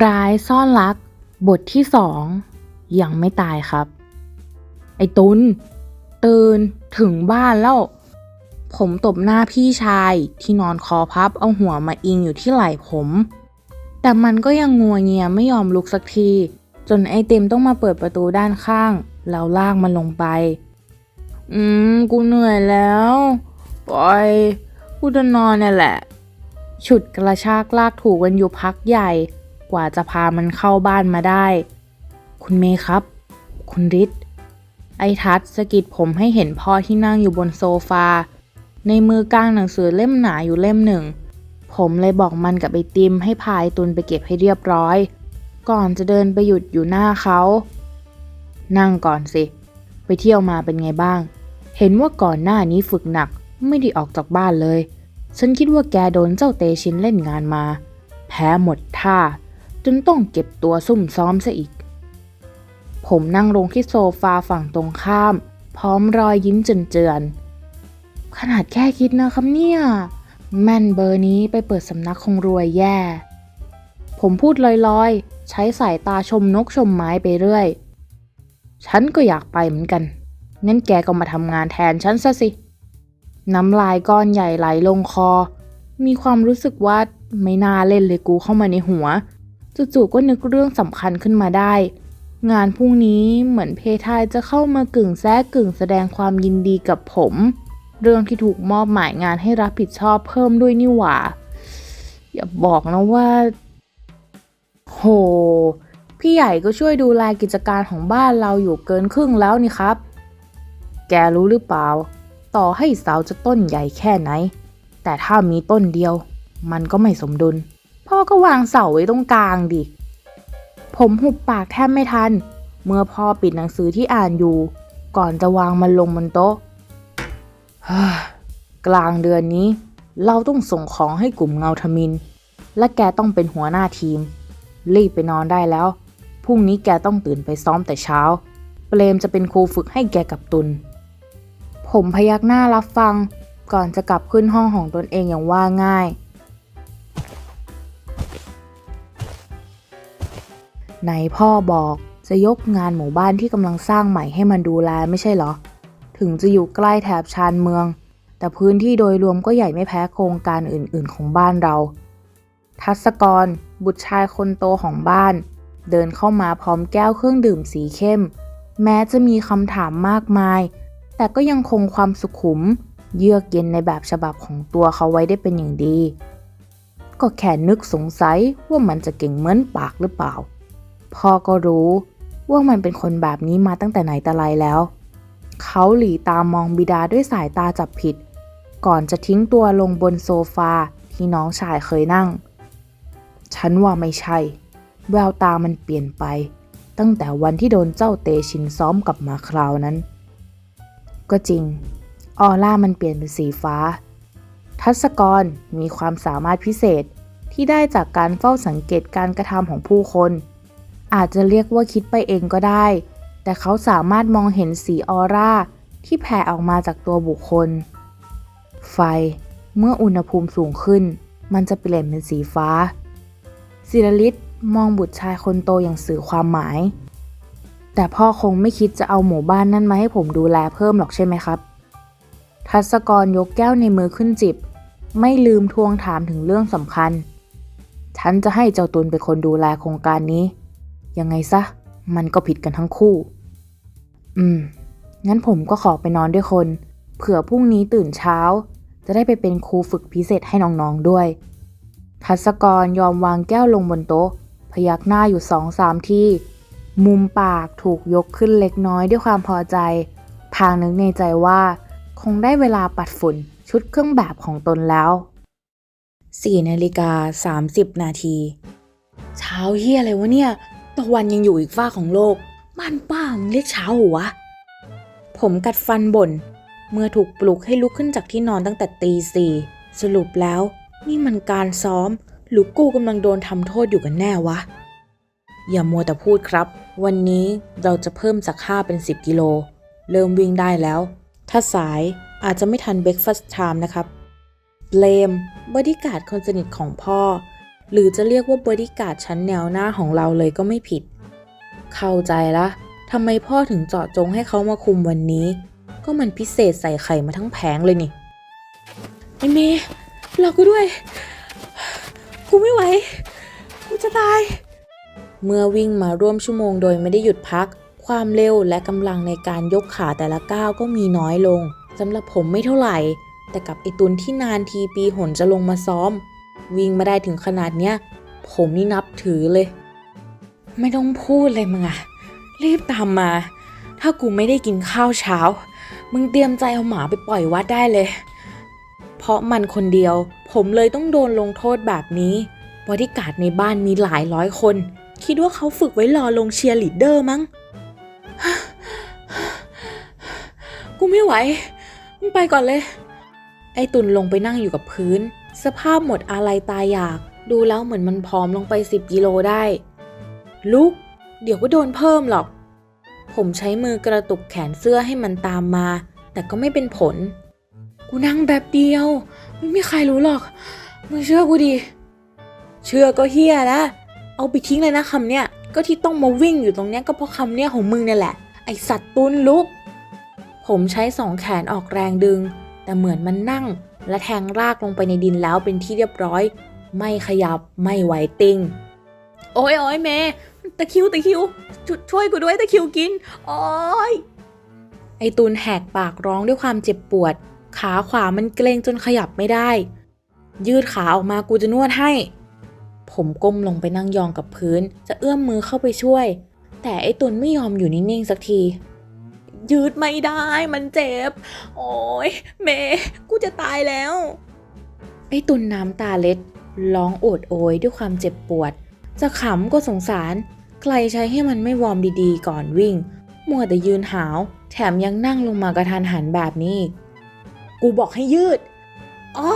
ร้ายซ่อนรัก บทที่สองยังไม่ตายครับ ไอ้ตุนตื่นถึงบ้านแล้ว ผมตบหน้าพี่ชายที่นอนคอพับเอาหัวมาอิงอยู่ที่ไหล่ผม แต่มันก็ยังงัวเงียไม่ยอมลุกสักที จนไอเติมต้องมาเปิดประตูด้านข้าง แล้วลากมันลงไป อืม กูเหนื่อยแล้ว ปล่อย กูจะนอนนี่แหละ ฉุดกระชากลากถูกันอยู่พักใหญ่ กว่าจะพามันเข้าบ้านมาได้ คุณเมย์ครับ คุณฤทธิ์ไอทัศสะกิดผมให้เห็นพ่อที่นั่งอยู่บนโซฟา ในมือกลางหนังสือเล่มหนาอยู่เล่มหนึ่ง ผมเลยบอกมันกับไอติมให้พายตุนไปเก็บให้เรียบร้อย ก่อนจะเดินไปหยุดอยู่หน้าเขา นั่งก่อนสิ ไปเที่ยวมาเป็นไงบ้าง เห็นว่าก่อนหน้านี้ฝึกหนักไม่ได้ออกจากบ้านเลย ฉันคิดว่าแกโดนเจ้าเตชินเล่นงานมา แพ้หมดท่า จนต้องเก็บตัวซุ่มซ้อมซะอีก ผมนั่งลงที่โซฟาฝั่งตรงข้าม พร้อมรอยยิ้มเจือนๆ ขนาดแค่คิดนะครับเนี่ย แม่นเบอร์นี้ไปเปิดสำนักคงรวยแย่ ผมพูดลอยๆ ใช้สายตาชมนกชมไม้ไปเรื่อย ฉันก็อยากไปเหมือนกัน งั้นแกก็มาทำงานแทนฉันซะสิ น้ำลายก้อนใหญ่ไหลลงคอ มีความรู้สึกว่าไม่น่าเล่นเลยกูเข้ามาในหัว จู่ๆก็นึกเรื่องสำคัญขึ้นมาได้ งานพรุ่งนี้เหมือนเพทายจะเข้ามากึ่งแซะกึ่งแสดงความยินดีกับผม เรื่องที่ถูกมอบหมายงานให้รับผิดชอบเพิ่มด้วยนี่หว่า อย่าบอกนะว่า โห พี่ใหญ่ก็ช่วยดูแลกิจการของบ้านเราอยู่เกินครึ่งแล้วนี่ครับ แกรู้หรือเปล่า ต่อให้เสาจะต้นใหญ่แค่ไหน แต่ถ้ามีต้นเดียว มันก็ไม่สมดุล พ่อก็วางเสาไว้ตรงกลางดิ ผมหุบปากแทบไม่ทัน เมื่อพ่อปิดหนังสือที่อ่านอยู่ ก่อนจะวางมันลงบนโต๊ะกลางเดือนนี้ เราต้องส่งของให้กลุ่มเงาทมิน และแกต้องเป็นหัวหน้าทีม รีบไปนอนได้แล้ว พรุ่งนี้แกต้องตื่นไปซ้อมแต่เช้า เปรมจะเป็นครูฝึกให้แกกับตุลผมพยักหน้ารับฟัง ก่อนจะกลับขึ้นห้องของตนเองอย่างว่าง่าย ไหนพ่อบอกจะยกงานหมู่บ้านที่กำลังสร้างใหม่ให้มันดูแลไม่ใช่เหรอ ถึงจะอยู่ใกล้แถบชานเมือง แต่พื้นที่โดยรวมก็ใหญ่ไม่แพ้โครงการอื่นๆของบ้านเรา ทัศกร บุตรชายคนโตของบ้าน เดินเข้ามาพร้อมแก้วเครื่องดื่มสีเข้ม แม้จะมีคำถามมากมาย แต่ก็ยังคงความสุขุม เยือกเย็นในแบบฉบับของตัวเขาไว้ได้เป็นอย่างดี ก็แค่นึกสงสัยว่ามันจะเก่งเหมือนปากหรือเปล่า พ่อก็รู้ว่ามันเป็นคนแบบนี้มาตั้งแต่ไหนแต่ไรแล้ว เขาหลีตามมองบิดาด้วยสายตาจับผิด ก่อนจะทิ้งตัวลงบนโซฟาที่น้องชายเคยนั่ง ฉันว่าไม่ใช่ แววตามันเปลี่ยนไป ตั้งแต่วันที่โดนเจ้าเตชินซ้อมกลับมาคราวนั้น ก็จริง ออร่ามันเปลี่ยนเป็นสีฟ้า ทัศกรมีความสามารถพิเศษที่ได้จากการเฝ้าสังเกตการกระทำของผู้คน อาจจะเรียกว่าคิดไปเองก็ได้ แต่เขาสามารถมองเห็นสีออร่าที่แผ่ออกมาจากตัวบุคคล ไฟ เมื่ออุณหภูมิสูงขึ้น มันจะเปลี่ยนเป็นสีฟ้าศิรลิศมองบุตรชายคนโตอย่างสื่อความหมาย แต่พ่อคงไม่คิดจะเอาหมู่บ้านนั่นมาให้ผมดูแลเพิ่มหรอกใช่ไหมครับ ทัศกรยกแก้วในมือขึ้นจิบ ไม่ลืมทวงถามถึงเรื่องสำคัญ ฉันจะให้เจ้าตุนเป็นคนดูแลโครงการนี้ ยังไงซะ มันก็ผิดกันทั้งคู่ อืม งั้นผมก็ขอไปนอนด้วยคน เผื่อพรุ่งนี้ตื่นเช้า จะได้ไปเป็นครูฝึกพิเศษให้น้องๆด้วย ทัศกรยอมวางแก้วลงบนโต๊ะ พยักหน้าอยู่สองสามที่ มุมปากถูกยกขึ้นเล็กน้อยด้วยความพอใจ พางนึกในใจว่า คงได้เวลาปัดฝุ่นชุดเครื่องแบบของตนแล้ว4นาฬิกา30 นาที เช้าเฮียอะไรวะเนี่ย ตะวันยังอยู่อีกฝ้าของโลกบ้านป้ามึงเรียกเช้าหวะ ผมกัดฟันบ่น เมื่อถูกปลุกให้ลุกขึ้นจากที่นอนตั้งแต่ตีสี่สรุปแล้ว นี่มันการซ้อม หรือกูกำลังโดนทำโทษอยู่กันแน่วะ อย่ามัวแต่พูดครับ วันนี้เราจะเพิ่มจาก5เป็น 10 กิโล เริ่มวิ่งได้แล้ว ถ้าสายอาจจะไม่ทันเบรกฟาสต์ไทม์นะครับเบลมบอดี้การ์ดคนสนิทของพ่อ หรือจะเรียกว่าบริการดชั้นแนวหน้าของเราเลยก็ไม่ผิด เข้าใจละทำไมพ่อถึงเจาะจงให้เขามาคุมวันนี้ ก็มันพิเศษใส่ไข่มาทั้งแผงเลยนี่ไอเมย์เราก็ด้วยกูไม่ไหวกูจะตาย เมื่อวิ่งมาร่วมชั่วโมงโดยไม่ได้หยุดพัก ความเร็วและกำลังในการยกขาแต่ละก้าวก็มีน้อยลงสำหรับผมไม่เท่าไหร่ แต่กับไอตุนที่นานทีปีหนจะลงมาซ้อม วิ่งมาได้ถึงขนาดเนี้ย ผมนี่นับถือเลย ไม่ต้องพูดเลยมึงอะรีบตามมา ถ้ากูไม่ได้กินข้าวเช้า มึงเตรียมใจเอาหมาไปปล่อยวัดได้เลย เพราะมันคนเดียว ผมเลยต้องโดนลงโทษแบบนี้บริการดในบ้านมีหลายร้อยคน คิดว่าเขาฝึกไว้รอลงเชียร์ลีดเดอร์มั้ง กูไม่ไหว มึงไปก่อนเลย ไอตุนลงไปนั่งอยู่กับพื้น สภาพหมดอะไรตายอยาก ดูแล้วเหมือนมันพร้อมลงไป 10 กิโลได้ ลุก เดี๋ยวก็โดนเพิ่มหรอก ผมใช้มือกระตุกแขนเสื้อให้มันตามมา แต่ก็ไม่เป็นผล กูนั่งแบบเดียว ไม่มีใครรู้หรอก มึงเชื่อกูดิ เชื่อก็เฮียนะ เอาไปทิ้งเลยนะคำเนี้ย ก็ที่ต้องมาวิ่งอยู่ตรงเนี้ยก็เพราะคำเนี้ยของมึงเนี่ยแหละ ไอสัตว์ตุนลุก ผมใช้สองแขนออกแรงดึง แต่เหมือนมันนั่ง และแทงรากลงไปในดินแล้วเป็นที่เรียบร้อย ไม่ขยับไม่ไหวติง โอ้ยโอ้ยเมย์ตะคิวตะคิวช่วยช่วยกูด้วยตะคิวกิน โอ้ยไอตูนแหกปากร้องด้วยความเจ็บปวด ขาขวามันเกร็งจนขยับไม่ได้ ยืดขาออกมากูจะนวดให้ ผมก้มลงไปนั่งยองกับพื้น จะเอื้อมมือเข้าไปช่วย แต่ไอตุนไม่ยอมอยู่นิ่งๆสักที ยืดไม่ได้ มันเจ็บ โอ้ยเมกูจะตายแล้ว ไอตุนน้ำตาเล็ด ร้องโอดโอยด้วยความเจ็บปวด จะขำก็สงสาร ใครใช้ให้มันไม่วอร์มดีๆ ก่อนวิ่ง มัวแต่ยืนหาว แถมยังนั่งลงมากระทันหันแบบนี้กกูบอกให้ยืดอ้อ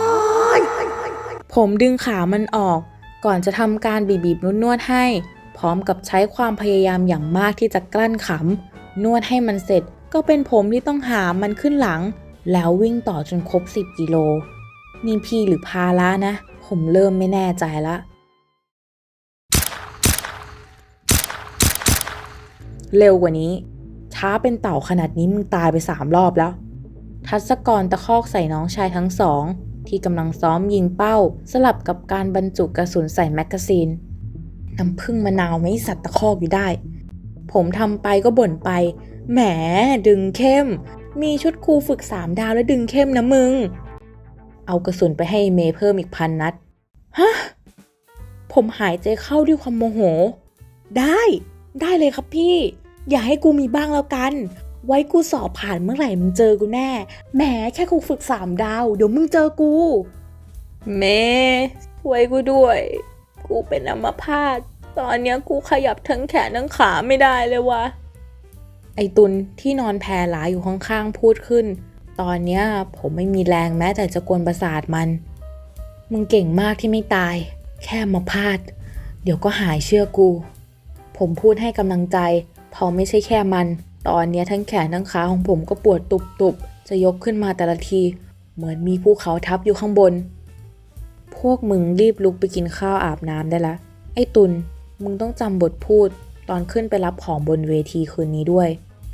ยผมดึงขามันออก ก่อนจะทำการบีบๆนวดๆให้ พร้อมกับใช้ความพยายามอย่างมากที่จะกลั้นขำนวดให้มันเสร็จ ก็เป็นผมที่ต้องหามมันขึ้นหลัง แล้ววิ่งต่อจนครบ 10 กิโล นี่พี่หรือพาละนะ ผมเริ่มไม่แน่ใจละ เร็วกว่านี้ ช้าเป็นเต่าขนาดนี้มึงตายไปสามรอบแล้ว ทัศกรตะคอกใส่น้องชายทั้งสอง ที่กำลังซ้อมยิงเป้า สลับกับการบรรจุกระสุนใส่แมกกาซีนน้ำพึ่งมะนาวไม่สัตว์ตะคอกอยู่ได้ ผมทำไปก็บ่นไป แหมดึงเข้ม มีชุดครูฝึกสามดาวแล้วดึงเข้มนะมึง เอากระสุนไปให้เมย์เพิ่มอีกพันนัด ฮะ ผมหายใจเข้าด้วยความโมโห ได้ ได้เลยครับพี่ อย่าให้กูมีบ้างแล้วกัน ไว้กูสอบผ่านเมื่อไหร่มึงเจอกูแน่ แหมแค่ครูฝึกสามดาว เดี๋ยวมึงเจอกู เมย์ช่วยกูด้วย กูเป็นอัมพาต ตอนเนี้ยกูขยับทั้งแขนทั้งขาไม่ได้เลยวะ ไอตุนที่นอนแพรหลาอยู่ข้างๆพูดขึ้น ตอนเนี้ยผมไม่มีแรงแม้แต่จะกวนประสาทมัน มึงเก่งมากที่ไม่ตาย แค่มาพลาด เดี๋ยวก็หายเชื่อกู ผมพูดให้กำลังใจพอไม่ใช่แค่มัน ตอนเนี้ยทั้งแขนทั้งขาของผมก็ปวดตุบๆ จะยกขึ้นมาแต่ละที เหมือนมีภูเขาทับอยู่ข้างบน พวกมึงรีบลุกไปกินข้าวอาบน้ำได้ละ ไอ้ตุนมึงต้องจำบทพูดตอนขึ้นไปรับของบนเวทีคืนนี้ด้วย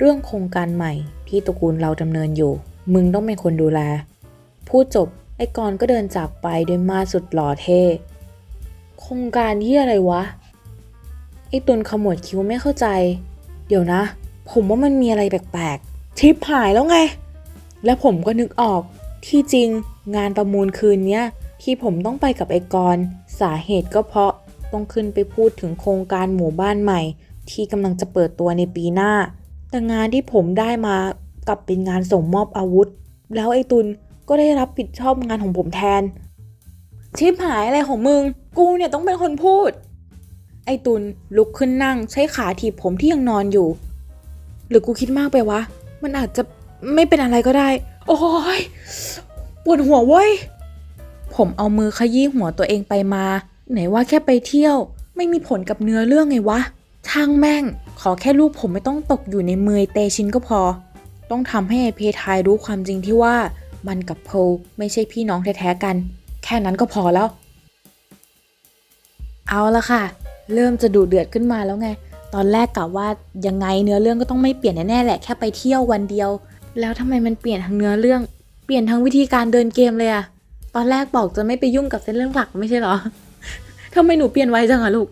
เรื่องโครงการใหม่ที่ตระกูลเราดำเนินอยู่ มึงต้องเป็นคนดูแล พูดจบไอ้กรก็เดินจากไปด้วยมาสุดหล่อเท่ โครงการที่อะไรวะ ไอ้ตุนขมวดคิ้วไม่เข้าใจ เดี๋ยวนะ ผมว่ามันมีอะไรแปลกๆทิปหายแล้วไง แล้วผมก็นึกออก ที่จริงงานประมูลคืนเนี้ยที่ผมต้องไปกับไอ้กรสาเหตุก็เพราะต้องขึ้นไปพูดถึงโครงการหมู่บ้านใหม่ ที่กำลังจะเปิดตัวในปีหน้า แต่งานที่ผมได้มากลับเป็นงานส่งมอบอาวุธ แล้วไอ้ตุลก็ได้รับผิดชอบงานของผมแทน ชิบหายอะไรของมึง กูเนี่ยต้องเป็นคนพูด ไอ้ตุลลุกขึ้นนั่งใช้ขาถีบผมที่ยังนอนอยู่ หรือกูคิดมากไปวะ มันอาจจะไม่เป็นอะไรก็ได้ โอ้ยปวดหัวเว้ย ผมเอามือขยี้หัวตัวเองไปมา ไหนว่าแค่ไปเที่ยว ไม่มีผลกับเนื้อเรื่องไงวะ ช่างแม่ง ขอแค่ลูกผมไม่ต้องตกอยู่ในมือเตชินก็พอ ต้องทำให้ไอเพทายรู้ความจริงที่ว่ามันกับโพลไม่ใช่พี่น้องแท้ๆกัน แค่นั้นก็พอแล้ว เอาละค่ะ เริ่มจะดูเดือดขึ้นมาแล้วไง ตอนแรกกะว่ายังไงเนื้อเรื่องก็ต้องไม่เปลี่ยนแน่ๆแหละแค่ไปเที่ยววันเดียว แล้วทำไมมันเปลี่ยนทั้งเนื้อเรื่อง เปลี่ยนทั้งวิธีการเดินเกมเลยอะตอนแรกบอกจะไม่ไปยุ่งกับเส้นเรื่องหลักไม่ใช่เหรอทำไมหนูเปลี่ยนไวจังอะลูก